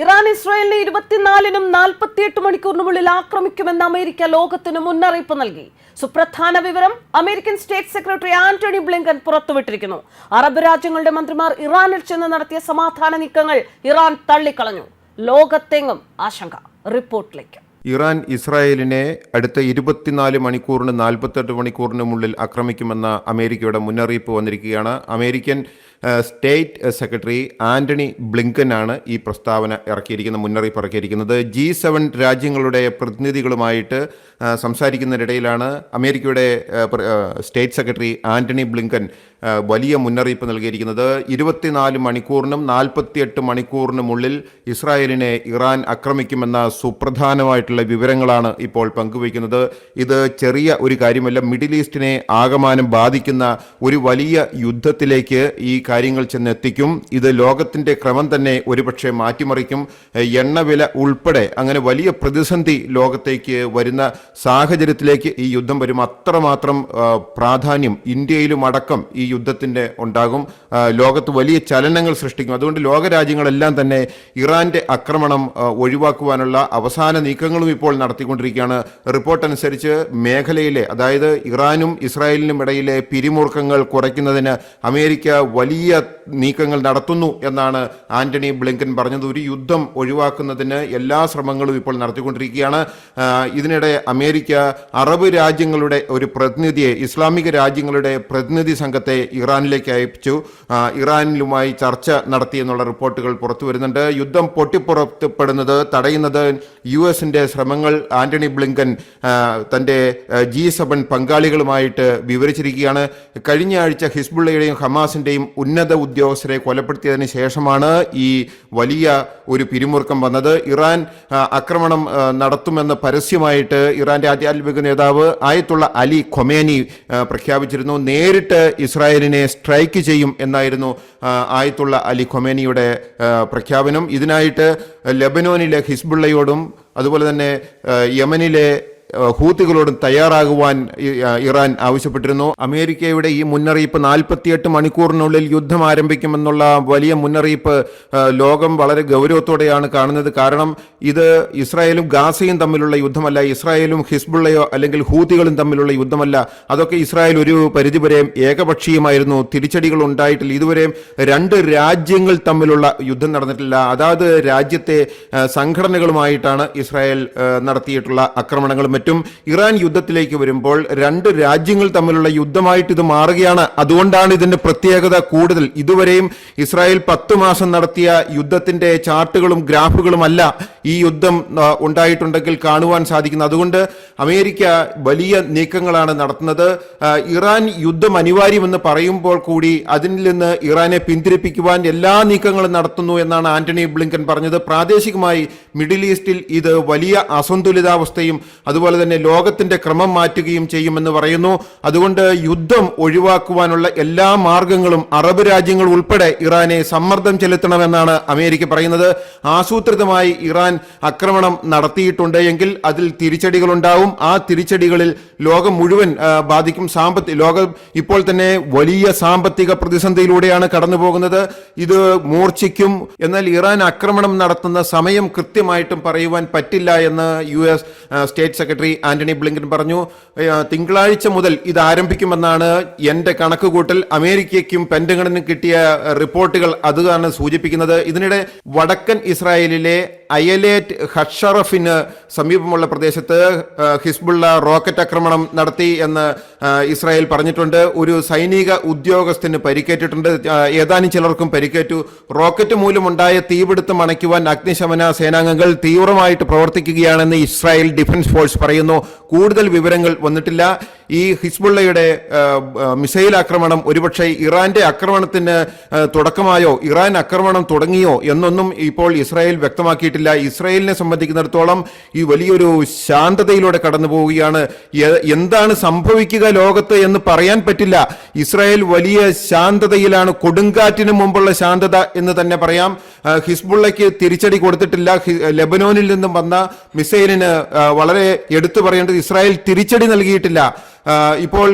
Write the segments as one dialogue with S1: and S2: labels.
S1: Iran ഇസ്രായേലിനെ ഇരുപത്തിനാലിനും നാൽപ്പത്തിയെട്ട് മണിക്കൂറിനുള്ളിൽ ആക്രമിക്കുമെന്ന് അമേരിക്ക ലോകത്തിന് മുന്നറിയിപ്പ് നൽകി. സുപ്രധാന വിവരം American state secretary Antony Blinken പുറത്തുവിട്ടിരിക്കുന്നു. Arab രാജ്യങ്ങളുടെ മന്ത്രിമാർ ഇറാനിൽ ചെന്ന് നടത്തിയ സമാധാന നീക്കങ്ങൾ ഇറാൻ തള്ളിക്കളഞ്ഞു. ലോകത്തെങ്ങും ആശങ്ക. റിപ്പോർട്ടിലേക്ക്.
S2: ഇറാൻ ഇസ്രായേലിനെ അടുത്ത ഇരുപത്തിനാല് മണിക്കൂറിന് നാൽപ്പത്തെട്ട് മണിക്കൂറിനുമുള്ളിൽ ആക്രമിക്കുമെന്ന അമേരിക്കയുടെ മുന്നറിയിപ്പ് വന്നിരിക്കുകയാണ്. അമേരിക്കൻ സ്റ്റേറ്റ് സെക്രട്ടറി ആന്റണി ബ്ലിങ്കനാണ് ഈ പ്രസ്താവന ഇറക്കിയിരിക്കുന്ന മുന്നറിയിപ്പ് ഇറക്കിയിരിക്കുന്നത്. ജി സെവൻ രാജ്യങ്ങളുടെ പ്രതിനിധികളുമായിട്ട് സംസാരിക്കുന്നതിനിടയിലാണ് അമേരിക്കയുടെ സ്റ്റേറ്റ് സെക്രട്ടറി ആന്റണി ബ്ലിങ്കൻ വലിയ മുന്നറിയിപ്പ് നൽകിയിരിക്കുന്നത് ഇരുപത്തിനാല് മണിക്കൂറിനും നാൽപ്പത്തിയെട്ട് മണിക്കൂറിനുമുള്ളിൽ ഇസ്രായേലിനെ ഇറാൻ ആക്രമിക്കുമെന്ന സുപ്രധാനമായിട്ടുള്ള വിവരങ്ങളാണ് ഇപ്പോൾ പങ്കുവയ്ക്കുന്നത്. ഇത് ചെറിയ ഒരു കാര്യമല്ല മിഡിൽ ഈസ്റ്റിനെ ആകമാനം ബാധിക്കുന്ന ഒരു വലിയ യുദ്ധത്തിലേക്ക് ഈ കാര്യങ്ങൾ ചെന്നെത്തിക്കും. ഇത് ലോകത്തിന്റെ ക്രമം തന്നെ ഒരുപക്ഷെ മാറ്റിമറിക്കും. എണ്ണവില ഉൾപ്പെടെ അങ്ങനെ വലിയ പ്രതിസന്ധി ലോകത്തേക്ക് വരുന്ന സാഹചര്യത്തിലേക്ക് ഈ യുദ്ധം വരും. അത്രമാത്രം പ്രാധാന്യം ഇന്ത്യയിലും അടക്കം ഈ യുദ്ധത്തിന്റെ ഉണ്ടാകും. ലോകത്ത് വലിയ ചലനങ്ങൾ സൃഷ്ടിക്കും. അതുകൊണ്ട് ലോകരാജ്യങ്ങളെല്ലാം തന്നെ ഇറാന്റെ ആക്രമണം ഒഴിവാക്കുവാനുള്ള അവസാന നീക്കങ്ങളും ഇപ്പോൾ നടത്തിക്കൊണ്ടിരിക്കുകയാണ്. റിപ്പോർട്ട് അനുസരിച്ച് മേഖലയിലെ അതായത് ഇറാനും ഇസ്രായേലിനും ഇടയിലെ പിരിമുറുക്കങ്ങൾ കുറയ്ക്കുന്നതിന് അമേരിക്ക വലിയ നീക്കങ്ങൾ നടത്തുന്നു എന്നാണ് ആന്റണി ബ്ലിങ്കൻ പറഞ്ഞത്. ഒരു യുദ്ധം ഒഴിവാക്കുന്നതിന് എല്ലാ ശ്രമങ്ങളും ഇപ്പോൾ നടത്തിക്കൊണ്ടിരിക്കുകയാണ്. ഇതിനിടെ അമേരിക്ക അറബ് രാജ്യങ്ങളുടെ ഒരു പ്രതിനിധിയെ ഇസ്ലാമിക രാജ്യങ്ങളുടെ പ്രതിനിധി സംഘത്തെ ഇറാനിലേക്ക് അയച്ചു. ഇറാനിലുമായി ചർച്ച നടത്തിയെന്നുള്ള റിപ്പോർട്ടുകൾ പുറത്തു വരുന്നുണ്ട്. യുദ്ധം പൊട്ടിപ്പുറത്തപ്പെടുന്നത് തടയുന്നത് യു എസിന്റെ ശ്രമങ്ങൾ ആന്റണി ബ്ലിങ്കൻ തന്റെ ജി സെവൻ പങ്കാളികളുമായിട്ട് വിവരിച്ചിരിക്കുകയാണ്. കഴിഞ്ഞ ആഴ്ച ഹിസ്ബുള്ളയുടെയും ഹമാസിന്റെയും ഉന്നത ഉദ്യോഗസ്ഥരെ കൊലപ്പെടുത്തിയതിന് ശേഷമാണ് ഈ വലിയ ഒരു പിരിമുറുക്കം വന്നത്. ഇറാൻ ആക്രമണം നടത്തുമെന്ന പരസ്യമായിട്ട് ഇറാന്റെ ആധ്യാത്മിക നേതാവ് ആയത്തുള്ള അലി ഖൊമേനി പ്രഖ്യാപിച്ചിരുന്നു. നേരിട്ട് ഇസ്രായേലിനെ സ്ട്രൈക്ക് ചെയ്യും എന്നായിരുന്നു ആയത്തുള്ള അലി ഖൊമേനിയുടെ പ്രഖ്യാപനം. ഇതിനായിട്ട് ലെബനോനിലെ ഹിസ്ബുള്ളയോടും അതുപോലെ തന്നെ യമനിലെ ഹൂത്തികളോടും തയ്യാറാകുവാൻ ഇറാൻ ആവശ്യപ്പെട്ടിരുന്നു. അമേരിക്കയുടെ ഈ മുന്നറിയിപ്പ് നാൽപ്പത്തിയെട്ട് മണിക്കൂറിനുള്ളിൽ യുദ്ധം ആരംഭിക്കുമെന്നുള്ള വലിയ മുന്നറിയിപ്പ് ലോകം വളരെ ഗൗരവത്തോടെയാണ് കാണുന്നത്. കാരണം ഇത് ഇസ്രായേലും ഗാസയും തമ്മിലുള്ള യുദ്ധമല്ല ഇസ്രായേലും ഹിസ്ബുള്ളയോ അല്ലെങ്കിൽ ഹൂത്തികളും തമ്മിലുള്ള യുദ്ധമല്ല. അതൊക്കെ ഇസ്രായേൽ ഒരു പരിധിവരെ ഏകപക്ഷീയമായിരുന്നു. തിരിച്ചടികൾ ഉണ്ടായിട്ടില്ല. ഇതുവരെയും രണ്ട് രാജ്യങ്ങൾ തമ്മിലുള്ള യുദ്ധം നടന്നിട്ടില്ല. അതാത് രാജ്യത്തെ സംഘടനകളുമായിട്ടാണ് ഇസ്രായേൽ നടത്തിയിട്ടുള്ള ആക്രമണങ്ങളും മറ്റും ഇറാൻ യുദ്ധത്തിലേക്ക് വരുമ്പോൾ രണ്ട് രാജ്യങ്ങൾ തമ്മിലുള്ള യുദ്ധമായിട്ട് ഇത് മാറുകയാണ്. അതുകൊണ്ടാണ് ഇതിന്റെ പ്രത്യേകത കൂടുതൽ. ഇതുവരെയും ഇസ്രായേൽ പത്ത് മാസം നടത്തിയ യുദ്ധത്തിന്റെ ചാർട്ടുകളും ഗ്രാഫുകളും അല്ല ഈ യുദ്ധം ഉണ്ടായിട്ടുണ്ടെങ്കിൽ കാണുവാൻ സാധിക്കുന്നത്. അതുകൊണ്ട് അമേരിക്ക വലിയ നീക്കങ്ങളാണ് നടത്തുന്നത്. ഇറാൻ യുദ്ധം അനിവാര്യമെന്ന് പറയുമ്പോൾ കൂടി അതിൽ നിന്ന് ഇറാനെ പിന്തിരിപ്പിക്കുവാൻ എല്ലാ നീക്കങ്ങളും നടത്തുന്നു എന്നാണ് ആന്റണി ബ്ലിങ്കൻ പറഞ്ഞത്. പ്രാദേശികമായി മിഡിൽ ഈസ്റ്റിൽ ഇത് വലിയ അസന്തുലിതാവസ്ഥയും അതുപോലെ തന്നെ ലോകത്തിന്റെ ക്രമം മാറ്റുകയും ചെയ്യുമെന്ന് പറയുന്നു. അതുകൊണ്ട് യുദ്ധം ഒഴിവാക്കുവാനുള്ള എല്ലാ മാർഗങ്ങളും അറബ് രാജ്യങ്ങൾ ഉൾപ്പെടെ ഇറാനെ സമ്മർദ്ദം ചെലുത്തണമെന്നാണ് അമേരിക്ക പറയുന്നത്. ആസൂത്രിതമായി ഇറാൻ ആക്രമണം നടത്തിയിട്ടുണ്ട് എങ്കിൽ അതിൽ തിരിച്ചടികളുണ്ടാവും. ആ തിരിച്ചടികളിൽ ലോകം മുഴുവൻ ബാധിക്കും. സാമ്പത്തിക ലോകം ഇപ്പോൾ തന്നെ വലിയ സാമ്പത്തിക പ്രതിസന്ധിയിലൂടെയാണ് കടന്നു പോകുന്നത് ഇത് മൂർച്ഛിക്കും. എന്നാൽ ഇറാൻ ആക്രമണം നടത്തുന്ന സമയം കൃത്യമായിട്ടും പറയുവാൻ പറ്റില്ല എന്ന് U S state secretary Antony Blinken പറഞ്ഞു തിങ്കളാഴ്ച മുതൽ ഇത് ആരംഭിക്കുമെന്നാണ് എന്റെ കണക്കുകൂട്ടൽ. അമേരിക്കയ്ക്കും പെന്റഗണിനും കിട്ടിയ റിപ്പോർട്ടുകൾ അതാണ് സൂചിപ്പിക്കുന്നത്. ഇതിനിടെ വടക്കൻ ഇസ്രായേലിലെ അയലേറ്റ് ഹഷറഫിന് സമീപമുള്ള പ്രദേശത്ത് ഹിസ്ബുള്ള റോക്കറ്റ് ആക്രമണം നടത്തി എന്ന് ഇസ്രായേൽ പറഞ്ഞിട്ടുണ്ട്. ഒരു സൈനിക ഉദ്യോഗസ്ഥന് പരിക്കേറ്റിട്ടുണ്ട്. ഏതാനും ചിലർക്കും പരിക്കേറ്റു. റോക്കറ്റ് മൂലമുണ്ടായ തീപിടുത്തം അണയ്ക്കുവാൻ അഗ്നിശമന സേനാംഗങ്ങൾ തീവ്രമായിട്ട് പ്രവർത്തിക്കുകയാണെന്ന് ഇസ്രായേൽ ഡിഫൻസ് ഫോഴ്സ് പറയുന്നു. കൂടുതൽ വിവരങ്ങൾ വന്നിട്ടില്ല. ഈ ഹിസ്ബുള്ളയുടെ മിസൈൽ ആക്രമണം ഒരുപക്ഷെ ഇറാന്റെ ആക്രമണത്തിന് തുടക്കമായോ ഇറാൻ ആക്രമണം തുടങ്ങിയോ എന്നൊന്നും ഇപ്പോൾ ഇസ്രായേൽ വ്യക്തമാക്കിയിട്ടില്ല. ഇസ്രായേലിനെ സംബന്ധിക്കുന്നിടത്തോളം ഈ വലിയൊരു ശാന്തതയിലൂടെ കടന്നു പോവുകയാണ്. എന്താണ് സംഭവിക്കുക ലോകത്ത് എന്ന് പറയാൻ പറ്റില്ല. ഇസ്രായേൽ വലിയ ശാന്തതയിലാണ് കൊടുങ്കാറ്റിന് മുമ്പുള്ള ശാന്തത എന്ന് തന്നെ പറയാം. ഹിസ്ബുള്ളയ്ക്ക് തിരിച്ചടി കൊടുത്തിട്ടില്ല. ലെബനോനിൽ നിന്നും വന്ന മിസൈലിന് വളരെ എടുത്തു പറയേണ്ടത് ഇസ്രായേൽ തിരിച്ചടി നൽകിയിട്ടില്ല. ഇപ്പോൾ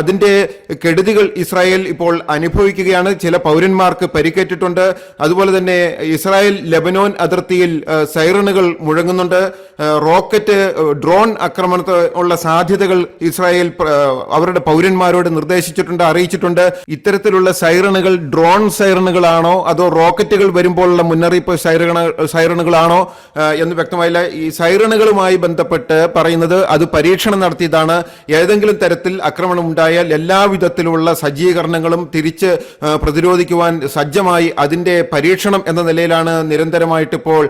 S2: അതിന്റെ കെടുതികൾ ഇസ്രായേൽ ഇപ്പോൾ അനുഭവിക്കുകയാണ്. ചില പൗരന്മാർക്ക് പരിക്കേറ്റിട്ടുണ്ട്. അതുപോലെ തന്നെ ഇസ്രായേൽ ലെബനോൻ അതിർത്തിയിൽ സൈറണുകൾ മുഴങ്ങുന്നുണ്ട്. റോക്കറ്റ് ഡ്രോൺ ആക്രമണത്തിനുള്ള സാധ്യതകൾ ഇസ്രായേൽ അവരുടെ പൗരന്മാരോട് നിർദ്ദേശിച്ചിട്ടുണ്ട് അറിയിച്ചിട്ടുണ്ട്. ഇത്തരത്തിലുള്ള സൈറണുകൾ ഡ്രോൺ സൈറണുകളാണോ അതോ റോക്കറ്റുകൾ വരുമ്പോഴുള്ള മുന്നറിയിപ്പ് സൈറണ സൈറണുകളാണോ? എന്ന് വ്യക്തമായില്ല. ഈ സൈറണുകളുമായി ബന്ധപ്പെട്ട് പറയുന്നത് അത് പരീക്ഷണം നടത്തിയതാണ്. ഏതെങ്കിലും തരത്തിൽ ആക്രമണം ഉണ്ടായാൽ എല്ലാവിധത്തിലുള്ള സജ്ജീകരണങ്ങളും തിരിച്ച് പ്രതിരോധിക്കുവാൻ സജ്ജമായി അതിന്റെ പരീക്ഷണം എന്ന നിലയിലാണ് നിരന്തരമായിട്ടിപ്പോൾ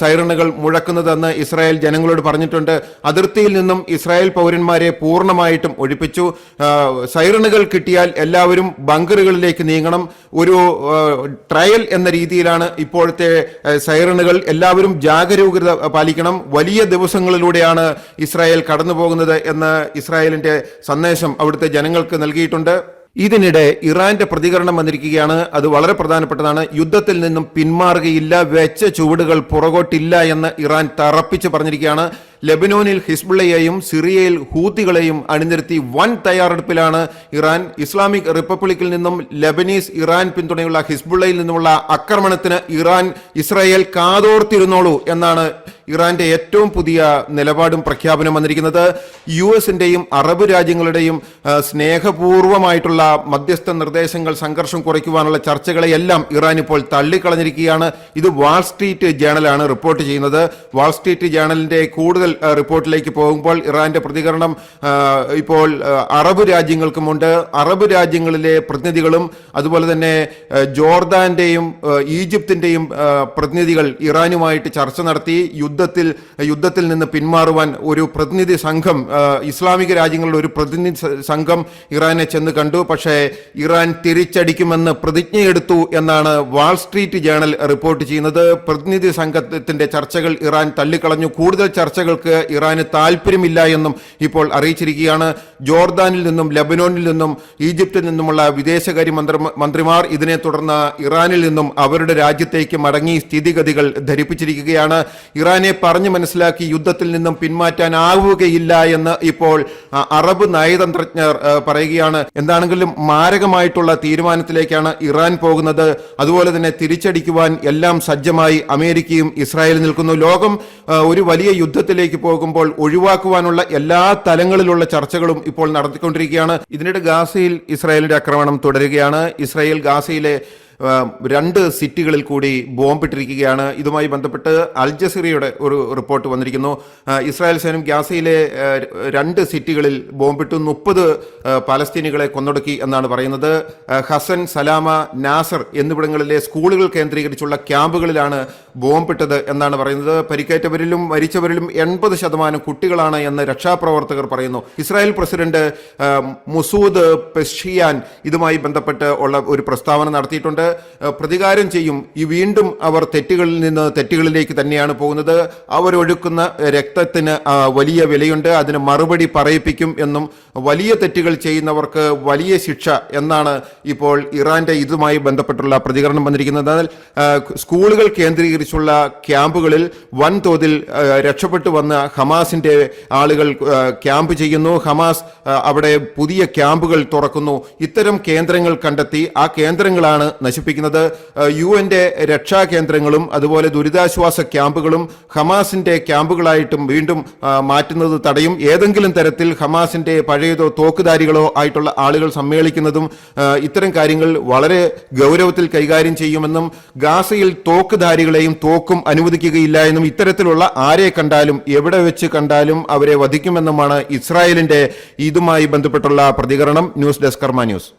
S2: സൈറണുകൾ മുഴക്കുന്നതെന്ന് ഇസ്രായേൽ ജനങ്ങളോട് പറഞ്ഞിട്ടുണ്ട്. അതിർത്തിയിൽ നിന്നും ഇസ്രായേൽ പൗരന്മാരെ പൂർണമായിട്ടും ഒഴിപ്പിച്ചു. സൈറണുകൾ കിട്ടിയാൽ എല്ലാവരും ബങ്കറുകളിലേക്ക് നീങ്ങണം. ഒരു ട്രയൽ എന്ന രീതിയിലാണ് ഇപ്പോഴത്തെ സൈറണുകൾ. എല്ലാവരും ജാഗരൂകത പാലിക്കണം. വലിയ ദിവസങ്ങളിലൂടെയാണ് ഇസ്രായേൽ കടന്നുപോകുന്നത് എന്ന് ഇസ്രായേലിന്റെ സന്ദേശം അവിടുത്തെ ജനങ്ങൾക്ക് നൽകിയിട്ടുണ്ട്. ഇതിനിടെ ഇറാന്റെ പ്രതികരണം വന്നിരിക്കുകയാണ്. അത് വളരെ പ്രധാനപ്പെട്ടതാണ്. യുദ്ധത്തിൽ നിന്നും പിന്മാറുകയില്ല. വെച്ച ചുവടുകൾ പുറകോട്ടില്ല എന്ന് ഇറാൻ തറപ്പിച്ച് പറഞ്ഞിരിക്കുകയാണ്. ലെബനോനിൽ ഹിസ്ബുള്ളയെയും സിറിയയിൽ ഹൂത്തികളെയും അണിനിരത്തി വൻ തയ്യാറെടുപ്പിലാണ് ഇറാൻ ഇസ്ലാമിക് റിപ്പബ്ലിക്കിൽ നിന്നും ലെബനീസ് ഇറാൻ പിന്തുണയുള്ള ഹിസ്ബുള്ളയിൽ നിന്നുമുള്ള ആക്രമണത്തിന് ഇറാൻ ഇസ്രായേൽ കാതോർത്തിരുന്നോളൂ എന്നാണ് ഇറാന്റെ ഏറ്റവും പുതിയ നിലപാടും പ്രഖ്യാപനം വന്നിരിക്കുന്നത്. യു എസിന്റെയും അറബ് രാജ്യങ്ങളുടെയും സ്നേഹപൂർവമായിട്ടുള്ള മധ്യസ്ഥ നിർദ്ദേശങ്ങൾ സംഘർഷം കുറയ്ക്കുവാനുള്ള ചർച്ചകളെയെല്ലാം ഇറാൻ ഇപ്പോൾ തള്ളിക്കളഞ്ഞിരിക്കുകയാണ്. ഇത് വാൾസ്ട്രീറ്റ് ജേണലാണ് റിപ്പോർട്ട് ചെയ്യുന്നത്. വാൾസ്ട്രീറ്റ് ജേണലിന്റെ കൂടുതൽ റിപ്പോർട്ടിലേക്ക് പോകുമ്പോൾ ഇറാന്റെ പ്രതികരണം ഇപ്പോൾ അറബ് രാജ്യങ്ങൾക്കുമുണ്ട്. അറബ് രാജ്യങ്ങളിലെ പ്രതിനിധികളും അതുപോലെ തന്നെ ജോർദാന്റെയും ഈജിപ്തിന്റെയും പ്രതിനിധികൾ ഇറാനുമായിട്ട് ചർച്ച നടത്തി. യുദ്ധത്തിൽ യുദ്ധത്തിൽ നിന്ന് പിന്മാറുവാൻ ഒരു പ്രതിനിധി സംഘം ഇസ്ലാമിക രാജ്യങ്ങളുടെ ഒരു പ്രതിനിധി സംഘം ഇറാനെ ചെന്ന് കണ്ടു. പക്ഷേ ഇറാൻ തിരിച്ചടിക്കുമെന്ന് പ്രതിജ്ഞയെടുത്തു എന്നാണ് വാൾ സ്ട്രീറ്റ് ജേണൽ റിപ്പോർട്ട് ചെയ്യുന്നത്. പ്രതിനിധി സംഘത്തിന്റെ ചർച്ചകൾ ഇറാൻ തള്ളിക്കളഞ്ഞു. കൂടുതൽ ചർച്ചകൾക്ക് ഇറാന് താല്പര്യമില്ല എന്നും ഇപ്പോൾ അറിയിച്ചിരിക്കുകയാണ്. ജോർദാനിൽ നിന്നും ലബനോനിൽ നിന്നും ഈജിപ്തിൽ നിന്നുമുള്ള വിദേശകാര്യ മന്ത്രി മന്ത്രിമാർ ഇതിനെ തുടർന്ന് ഇറാനിൽ നിന്നും അവരുടെ രാജ്യത്തേക്ക് മടങ്ങി സ്ഥിതിഗതികൾ ധരിപ്പിച്ചിരിക്കുകയാണ്. ഇറാനെ പറഞ്ഞു മനസ്സിലാക്കി യുദ്ധത്തിൽ നിന്നും പിന്മാറ്റാനാവുകയില്ല എന്ന് ഇപ്പോൾ അറബ് നയതന്ത്രജ്ഞർ പറയുകയാണ്. എന്താണെങ്കിലും മാരകമായിട്ടുള്ള തീരുമാനത്തിലേക്കാണ് ഇറാൻ പോകുന്നത്. അതുപോലെ തന്നെ തിരിച്ചടിക്കുവാൻ എല്ലാം സജ്ജമായി അമേരിക്കയും ഇസ്രായേലും നിൽക്കുന്നു. ലോകം ഒരു വലിയ യുദ്ധത്തിലേക്ക് പോകുമ്പോൾ ഒഴിവാക്കുവാനുള്ള എല്ലാ തലങ്ങളിലുള്ള ചർച്ചകളും ഇപ്പോൾ നടത്തിക്കൊണ്ടിരിക്കുകയാണ്. ഇതിനിടെ ഗാസയിൽ ഇസ്രായേലിന്റെ ആക്രമണം തുടരുകയാണ്. ഇസ്രായേൽ ഗാസയിലെ രണ്ട് സിറ്റികളിൽ കൂടി ബോംബിട്ടിരിക്കുകയാണ്. ഇതുമായി ബന്ധപ്പെട്ട് അൽ ജസീറയുടെ ഒരു റിപ്പോർട്ട് വന്നിരിക്കുന്നു. ഇസ്രായേൽ സൈന്യം ഗാസയിലെ രണ്ട് സിറ്റികളിൽ ബോംബിട്ടു മുപ്പത് പാലസ്തീനികളെ കൊന്നൊടുക്കി എന്നാണ് പറയുന്നത്. ഹസൻ സലാമ നാസർ എന്നിവിടങ്ങളിലെ സ്കൂളുകൾ കേന്ദ്രീകരിച്ചുള്ള ക്യാമ്പുകളിലാണ് ബോംബിട്ടത് എന്നാണ് പറയുന്നത്. പരിക്കേറ്റവരിലും മരിച്ചവരിലും എൺപത് ശതമാനം കുട്ടികളാണ് എന്ന് രക്ഷാപ്രവർത്തകർ പറയുന്നു. ഇസ്രായേൽ പ്രസിഡന്റ് മുസൂദ് പെഷിയാൻ ഇതുമായി ബന്ധപ്പെട്ട് ഉള്ള ഒരു പ്രസ്താവന നടത്തിയിട്ടുണ്ട്. ആ, പ്രതികാരം ചെയ്യും. ഈ വീണ്ടും അവർ തെറ്റുകളിൽ നിന്ന് തെറ്റുകളിലേക്ക് തന്നെയാണ് പോകുന്നത്. അവരൊഴുക്കുന്ന രക്തത്തിന് വലിയ വിലയുണ്ട്. അതിന് മറുപടി പറയിപ്പിക്കും എന്നും വലിയ തെറ്റുകൾ ചെയ്യുന്നവർക്ക് വലിയ ശിക്ഷ എന്നാണ് ഇപ്പോൾ ഇറാന്റെ ഇതുമായി ബന്ധപ്പെട്ടുള്ള പ്രതികരണം വന്നിരിക്കുന്നത്. എന്നാൽ സ്കൂളുകൾ കേന്ദ്രീകരിച്ചുള്ള ക്യാമ്പുകളിൽ വൻതോതിൽ രക്ഷപ്പെട്ടു വന്ന ഹമാസിന്റെ ആളുകൾ ക്യാമ്പ് ചെയ്യുന്നു. ഹമാസ് അവിടെ പുതിയ ക്യാമ്പുകൾ തുറക്കുന്നു. ഇത്തരം കേന്ദ്രങ്ങൾ കണ്ടെത്തി ആ കേന്ദ്രങ്ങളാണ് നശിപ്പിക്കുന്നത് യു രക്ഷാ കേന്ദ്രങ്ങളും അതുപോലെ ദുരിതാശ്വാസ ക്യാമ്പുകളും ഹമാസിന്റെ ക്യാമ്പുകളായിട്ടും വീണ്ടും മാറ്റുന്നത് തടയും. ഏതെങ്കിലും തരത്തിൽ ഹമാസിന്റെ പഴയതോ തോക്കുധാരികളോ ആയിട്ടുള്ള ആളുകൾ സമ്മേളിക്കുന്നതും ഇത്തരം കാര്യങ്ങൾ വളരെ ഗൗരവത്തിൽ കൈകാര്യം ചെയ്യുമെന്നും ഗാസയിൽ തോക്കുധാരികളെയും തോക്കും അനുവദിക്കുകയില്ല എന്നും ഇത്തരത്തിലുള്ള ആരെ കണ്ടാലും എവിടെ വെച്ച് കണ്ടാലും അവരെ വധിക്കുമെന്നുമാണ് ഇസ്രായേലിന്റെ ഇതുമായി ബന്ധപ്പെട്ടുള്ള പ്രതികരണം. News desk Karma news.